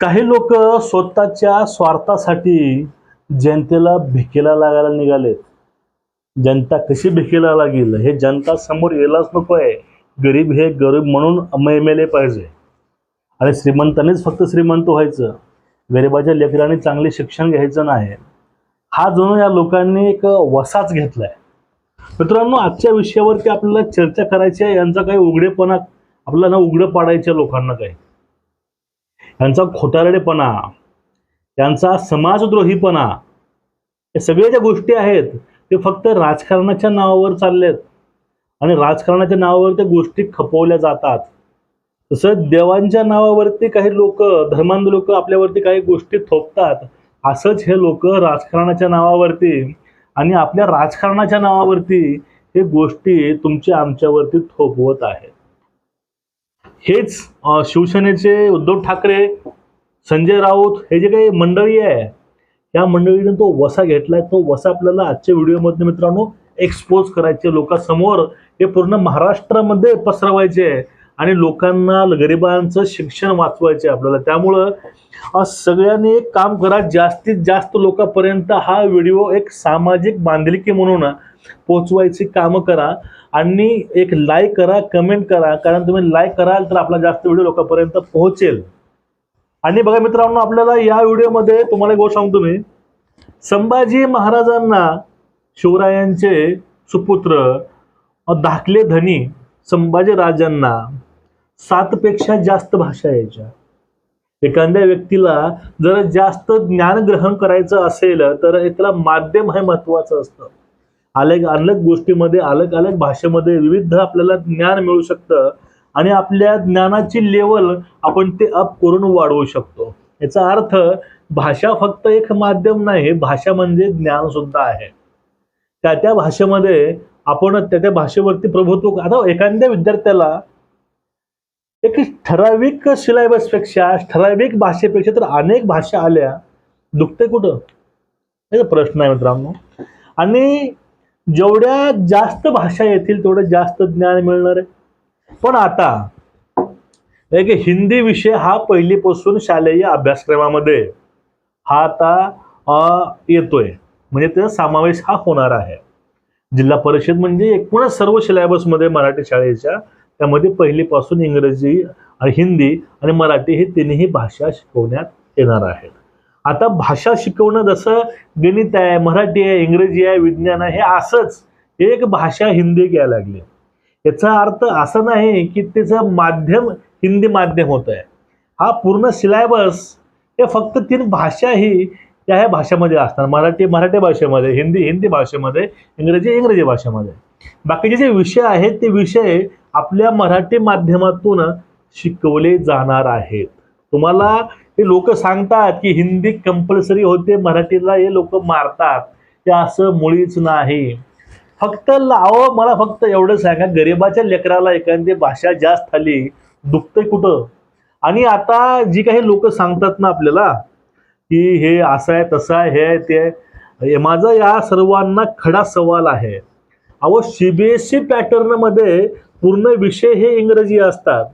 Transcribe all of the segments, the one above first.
काही लोक स्वतःच्या स्वार्थासाठी जनतेला भिकेला लागायला निघालेत जनता कशी भिकेला लागेल? हे जनता समोर यायलाच नको आहे गरीब हे गरीब म्हणून मेले पाहिजे. आणि श्रीमंतानेच फक्त श्रीमंत व्हायचं. गरिबाच्या लेकरांनी चांगले शिक्षण घ्यायचं नाही. हा जणू या लोकांनी एक वसाच घेतलाय. मित्रांनो आजच्या विषयावरती आपल्याला चर्चा करायची आहे. यांचा काही उघडेपणा आपल्याला उघडं पाडायचं लोकांना काही. त्यांचा खोटारडेपणा त्यांचा समाजद्रोहीपणा हे सगळ्या ज्या गोष्टी आहेत ते फक्त राजकारणाच्या नावावर चाललेत. आणि राजकारणाच्या नावावर त्या गोष्टी खपवल्या जातात. तसं देवांच्या नावावरती काही लोक धर्मांध लोक आपल्यावरती काही गोष्टी थोपतात असंच हे लोक राजकारणाच्या नावावरती आणि आपल्या राजकारणाच्या नावावरती हे गोष्टी तुमच्या आमच्यावरती थोपवत आहेत. हेच शिवसेनेचे उद्धव ठाकरे संजय राऊत हे जे काही मंडळी आहे या मंडळीने तो वसा घेतलाय. तो वसा आपल्याला आजच्या व्हिडिओमध्ये मित्रांनो एक्सपोज करायचे. लोकांसमोर हे पूर्ण महाराष्ट्रामध्ये पसरवायचे आहे आणि लोकांना गरिबांचं शिक्षण वाचवायचे आहे आपल्याला. त्यामुळं सगळ्यांनी एक काम करा. जास्तीत जास्त लोकांपर्यंत हा व्हिडिओ एक सामाजिक बांधिलकी म्हणून पोचवायची कामं करा आणि एक लाईक करा कमेंट करा. कारण तुम्ही लाईक कराल तर आपला जास्त व्हिडिओ लोकांपर्यंत पोहोचेल. आणि बघा मित्रांनो आपल्याला या व्हिडिओमध्ये तुम्हाला एक गोष्ट सांगतो मी संभाजी महाराजांना शिवरायांचे सुपुत्र धाकले धनी संभाजी राजांना सातपेक्षा जास्त भाषा यायच्या. एखाद्या व्यक्तीला जर जास्त ज्ञान ग्रहण करायचं असेल तर त्याला माध्यम हे महत्वाचं असतं. अलग अलग गोष्टीमध्ये अलग अलग भाषेमध्ये विविध आपल्याला ज्ञान मिळू शकतं आणि आपल्या ज्ञानाची लेवल आपण ते अप करून वाढवू शकतो. याचा अर्थ भाषा फक्त एक माध्यम नाही भाषा म्हणजे ज्ञान सुद्धा आहे. त्या त्या भाषेमध्ये आपण त्या त्या भाषेवरती प्रभुत्व आता एखाद्या विद्यार्थ्याला एक ठराविक सिलेबसपेक्षा ठराविक भाषेपेक्षा तर अनेक भाषा आल्या. दुखते कुठं? याचा प्रश्न आहे मित्रांनो. आणि जेवढ्या जास्त भाषा येतील तेवढं जास्त ज्ञान मिळणार आहे. पण आता एक हिंदी विषय हा पहिलीपासून शालेय अभ्यासक्रमामध्ये हा आता येतोय. म्हणजे त्याचा समावेश हा होणार आहे. जिल्हा परिषद म्हणजे एकूणच सर्व सिलेबसमध्ये मराठी शाळेच्या त्यामध्ये पहिलीपासून इंग्रजी आणि हिंदी आणि मराठी हे तिन्ही भाषा शिकवण्यात येणार आहेत. आता भाषा शिकवणं जसं गणित आहे मराठी आहे इंग्रजी आहे विज्ञान आहे हे असंच एक भाषा हिंदी घ्यायला लागली. याचा अर्थ असा नाही की त्याचं माध्यम हिंदी माध्यम होत आहे. हा पूर्ण सिलेबस हे फक्त तीन भाषा ही त्या ह्या भाषेमध्ये असणार मराठी मराठी भाषेमध्ये हिंदी हिंदी भाषेमध्ये इंग्रजी इंग्रजी भाषेमध्ये. बाकीचे जे विषय आहेत ते विषय आपल्या मराठी माध्यमातून शिकवले जाणार आहेत. तुम्हाला हे लोक सांगतात की हिंदी कंपल्सरी होते मराठीला हे लोक मारतात. ते असं मुळीच नाही. फक्त लाव मला फक्त एवढं सांगा गरिबाच्या लेकराला एखादी भाषा जास्त आली दुखतंय कुठं? आणि आता जी काही लोक सांगतात ना आपल्याला की हे असं आहे तसं आहे हे आहे ते आहे. माझा या सर्वांना खडा सवाल आहे. अहो सी बी एस सी पॅटर्नमध्ये पूर्ण विषय हे इंग्रजी असतात.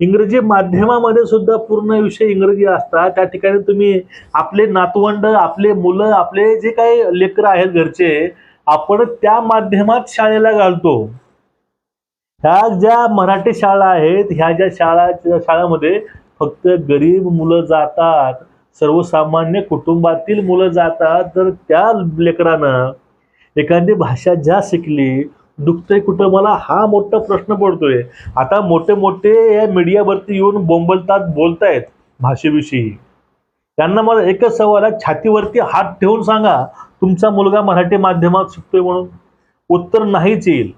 इंग्रजी माध्यमामध्ये सुद्धा पूर्ण विषय इंग्रजी असतात. त्या ठिकाणी तुम्ही आपले नातवंड आपले मुलं आपले जे काही लेकरं आहेत घरचे आपण त्या माध्यमात शाळेला घालतो. ह्या ज्या मराठी शाळा आहेत ह्या ज्या शाळा शाळामध्ये फक्त गरीब मुलं जातात सर्वसामान्य कुटुंबातील मुलं जातात तर त्या लेकरानं एखादी भाषा ज्या शिकली दुखतंय कुठं? मला हा मोठा प्रश्न पडतोय. आता मोठे मोठे या मीडियावरती येऊन बोंबलतात बोलतायत भाषेविषयी. त्यांना मला एकच सवाल आहे छातीवरती हात ठेवून सांगा तुमचा मुलगा मराठी माध्यमात शिकतोय म्हणून. उत्तर नाहीच येईल.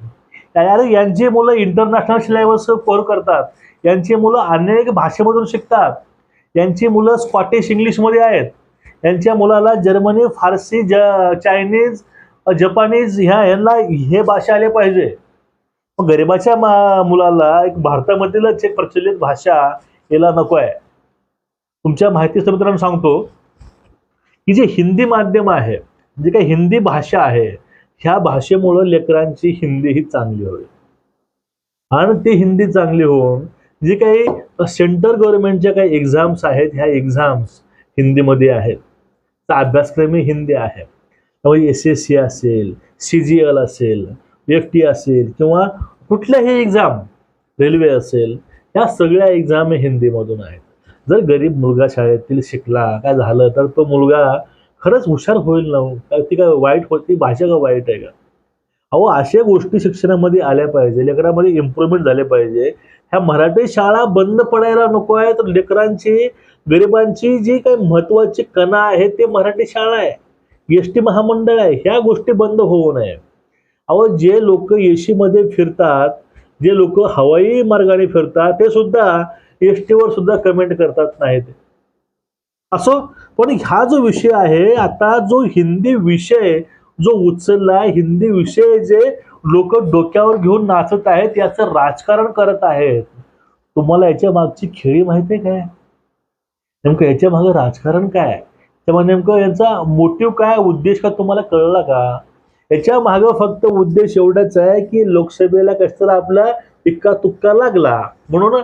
अरे यांची मुलं इंटरनॅशनल सिलेबस कोर करतात. यांची मुलं अनेक भाषेमधून शिकतात. यांची मुलं स्कॉटिश इंग्लिशमध्ये आहेत. यांच्या मुलाला जर्मनी फारसी ज चायनीज जपानीज ह्या यांना हे भाषा आले पाहिजे. मग गरिबाच्या मुलाला एक भारतामधीलच एक प्रचलित भाषा याला नको आहे. तुमच्या माहिती मित्रांनो सांगतो की जे हिंदी माध्यम आहे जे काही हिंदी भाषा आहे ह्या भाषेमुळं लेकरांची हिंदी ही चांगली होईल. आणि ती हिंदी चांगली होऊन जे काही सेंट्रल गव्हर्नमेंटच्या काही एक्झाम्स आहेत ह्या एक्झाम्स हिंदीमध्ये आहेत. तर अभ्यासक्रमही हिंदी आहे. त्यामुळे एस एस सी असेल सी जी एल असेल एफ टी असेल किंवा कुठल्याही एक्झाम रेल्वे असेल या सगळ्या एक्झाम हिंदीमधून आहेत. जर गरीब मुलगा शाळेतील शिकला काय झालं तर तो मुलगा खरंच हुशार होईल ना हो? ती काय वाईट होती भाषा का वाईट आहे का? अहो अशा गोष्टी शिक्षणामध्ये आल्या पाहिजे लेकरामध्ये इम्प्रुव्हमेंट झाले पाहिजे. ह्या मराठी शाळा बंद पडायला नको आहे तर लेकरांची गरिबांची जी काही महत्वाची कणा आहे ते मराठी शाळा आहे. एस टी महामंडळ आहे ह्या गोष्टी बंद होऊ नये. अहो जे लोक मध्ये फिरतात जे लोक हवाई मार्गाने फिरतात ते सुद्धा एस टीवर सुद्धा कमेंट करतात नाहीत. असो पण हा जो विषय आहे आता जो हिंदी विषय जो उचलला हिंदी विषय जे लोक डोक्यावर घेऊन नाचत आहेत याचं राजकारण करत आहेत. तुम्हाला याच्या मागची खेळी माहिती आहे काय? नेमकं याच्या मागे राजकारण काय? तेव्हा नेमकं यांचा मोटिव्ह काय? उद्देश का तुम्हाला कळला का? याच्या मागं फक्त उद्देश एवढाच आहे की लोकसभेला कसं आपला इक्का तुक्का लागला. म्हणून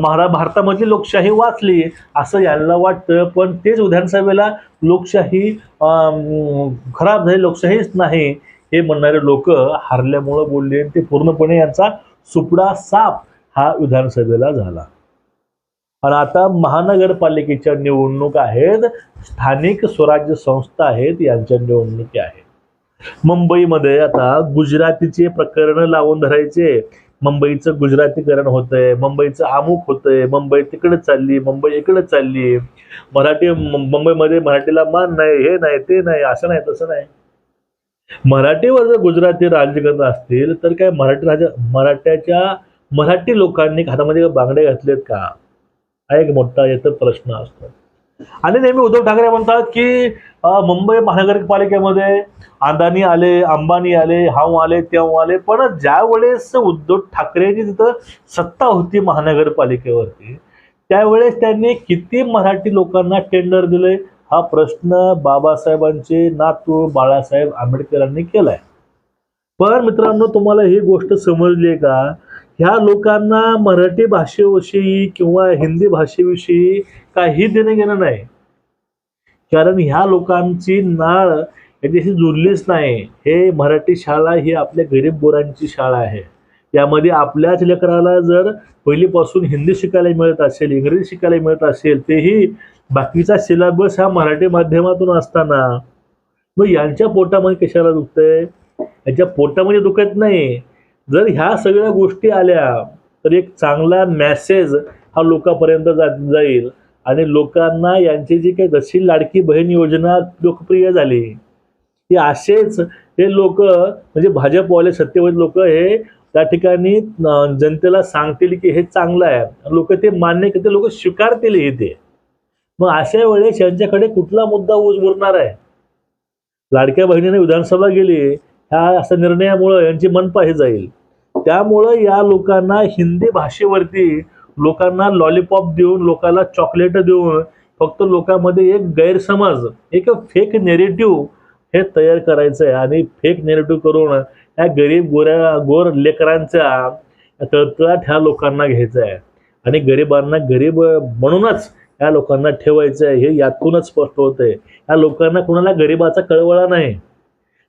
महारा भारतामधली लोकशाही वाचली असं यांना वाटतं. पण तेच विधानसभेला लोकशाही खराब झाली लोकशाहीच नाही हे म्हणणारे लोक हारल्यामुळं बोलले आणि ते पूर्णपणे यांचा सुपडा साप हा विधानसभेला झाला. आणि आता महानगरपालिकेच्या निवडणूक आहेत स्थानिक स्वराज्य संस्था आहेत यांच्या निवडणुकी आहेत. मुंबईमध्ये आता गुजरातीचे प्रकरण लावून धरायचे. मुंबईचं गुजरातीकरण होतंय मुंबईचं अमुक होतंय मुंबई तिकडे चालली मुंबई इकडे चालली. मराठी मुंबईमध्ये मराठीला मान नाही हे नाही ते नाही असं नाही तसं नाही. मराठीवर जर गुजराती राज्य करत असतील तर काय मराठी राजा मराठ्याच्या मराठी लोकांनी हातामध्ये बांगडे घातलेत का? हा एक मोठा याचा प्रश्न असतो. आणि नेहमी उद्धव ठाकरे म्हणतात की मुंबई महानगरपालिकेमध्ये अदानी आले अंबानी आले हाव आले तेव्हा आले पण ज्या वेळेस उद्धव ठाकरेंची तिथं सत्ता होती महानगरपालिकेवरती त्यावेळेस त्यांनी किती मराठी लोकांना टेंडर दिले? हा प्रश्न बाबासाहेबांचे नातू बाळासाहेब आंबेडकरांनी केलाय. पण मित्रांनो तुम्हाला ही गोष्ट समजली आहे का? ह्या लोकांना मराठी भाषेविषयी किंवा हिंदी भाषेविषयी काही देणं घेणं नाही. कारण ह्या लोकांची नाळ याच्याशी जुळलीच नाही. हे मराठी शाळा ही आपल्या गरीब गोरांची शाळा आहे. यामध्ये आपल्याच लेकराला जर पहिलीपासून हिंदी शिकायला मिळत असेल इंग्रजी शिकायला मिळत असेल तेही बाकीचा सिलेबस हा मराठी माध्यमातून असताना मग यांच्या पोटामध्ये कशाला दुखतंय? यांच्या पोटामध्ये दुखत नाही. जर ह्या सगळ्या गोष्टी आल्या तर एक चांगला मॅसेज हा लोकांपर्यंत जा जाईल. आणि लोकांना यांची जी काही जशी लाडकी बहीण योजना लोकप्रिय झाली की असेच हे लोक म्हणजे भाजपवाले सत्यवादी लोक हे त्या ठिकाणी जनतेला सांगतील की हे चांगलं आहे. लोक ते मान्य करते लोक स्वीकारतील हे ते. मग अशा वेळेस यांच्याकडे कुठला मुद्दा उज उरणार आहे? लाडक्या बहिणीने विधानसभा गेली ह्या असा निर्णयामुळं यांची मनपाही जाईल. त्यामुळं या लोकांना हिंदी भाषेवरती लोकांना लॉलीपॉप देऊन लोकांना चॉकलेट देऊन फक्त लोकांमध्ये एक गैरसमज एक फेक नेरेटिव्ह हे तयार करायचं आहे आणि फेक नेरेटिव्ह करून या गरीब गोऱ्या गोर लेकरांच्या तळतळाट ह्या लोकांना घ्यायचं आहे आणि गरिबांना गरीब म्हणूनच या लोकांना ठेवायचं आहे हे यातूनच स्पष्ट होत आहे या लोकांना कुणाला गरिबाचा कळवळा नाही.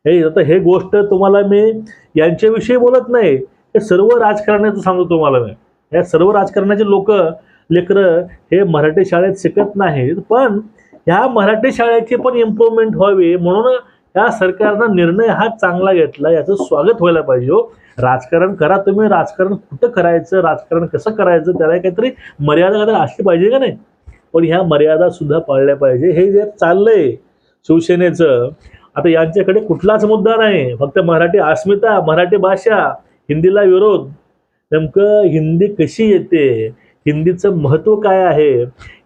हे आता हे गोष्ट तुम्हाला मी यांच्याविषयी बोलत नाही. हे सर्व राजकारण्याचं सांगतो तुम्हाला मी. या सर्व राजकारणाचे लोक लेकरं हे मराठी शाळेत शिकत नाहीत पण ह्या मराठी शाळेची पण इम्प्रूव्हमेंट व्हावी म्हणून या सरकारनं निर्णय हा चांगला घेतला याचं स्वागत व्हायला पाहिजे हो. राजकारण करा तुम्ही राजकारण कुठं करायचं राजकारण कसं करायचं त्याला काहीतरी मर्यादा काहीतरी असली पाहिजे का नाही? पण ह्या मर्यादा सुद्धा पाळल्या पाहिजे. हे जे चाललंय शिवसेनेचं आता यांच्याकडे कुठलाच मुद्दा नाही. फक्त मराठी अस्मिता मराठी भाषा हिंदीला विरोध. नेमकं हिंदी कशी येते? हिंदीचं महत्त्व काय आहे?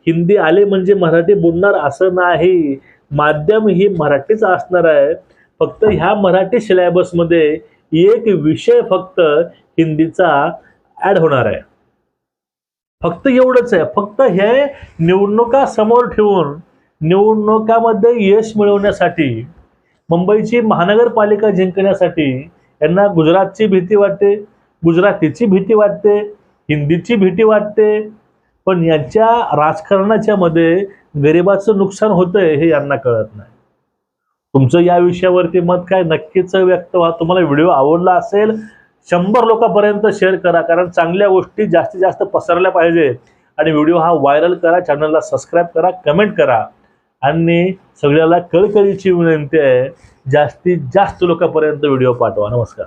हिंदी आले म्हणजे मराठी बोलणार असं नाही. माध्यम ही मराठीच असणार आहे. फक्त ह्या मराठी सिलेबसमध्ये एक विषय फक्त हिंदीचा ॲड होणार आहे. फक्त एवढंच आहे. फक्त हे निवडणुका समोर ठेवून निवडणुकामध्ये यश मिळवण्यासाठी मुंबईची महानगरपालिका जिंकण्यासाठी यांना गुजरातची भीती वाटते गुजरातीची भीती वाटते हिंदीची भीती वाटते. पण यांच्या राजकारणाच्या मध्ये गरिबाचं नुकसान होतंय हे यांना कळत नाही. तुमचं या विषयावरती मत काय? नक्कीच व्यक्त व्हा. तुम्हाला व्हिडिओ आवडला असेल शंभर लोकांपर्यंत शेअर करा. कारण चांगल्या गोष्टी जास्तीत जास्त पसरल्या पाहिजे. आणि व्हिडिओ हा व्हायरल करा. चॅनलला सबस्क्राईब करा. कमेंट करा. आणि सगळ्याला कळकळीची विनंती आहे जास्तीत जास्त लोकांपर्यंत व्हिडिओ पाठवा. नमस्कार.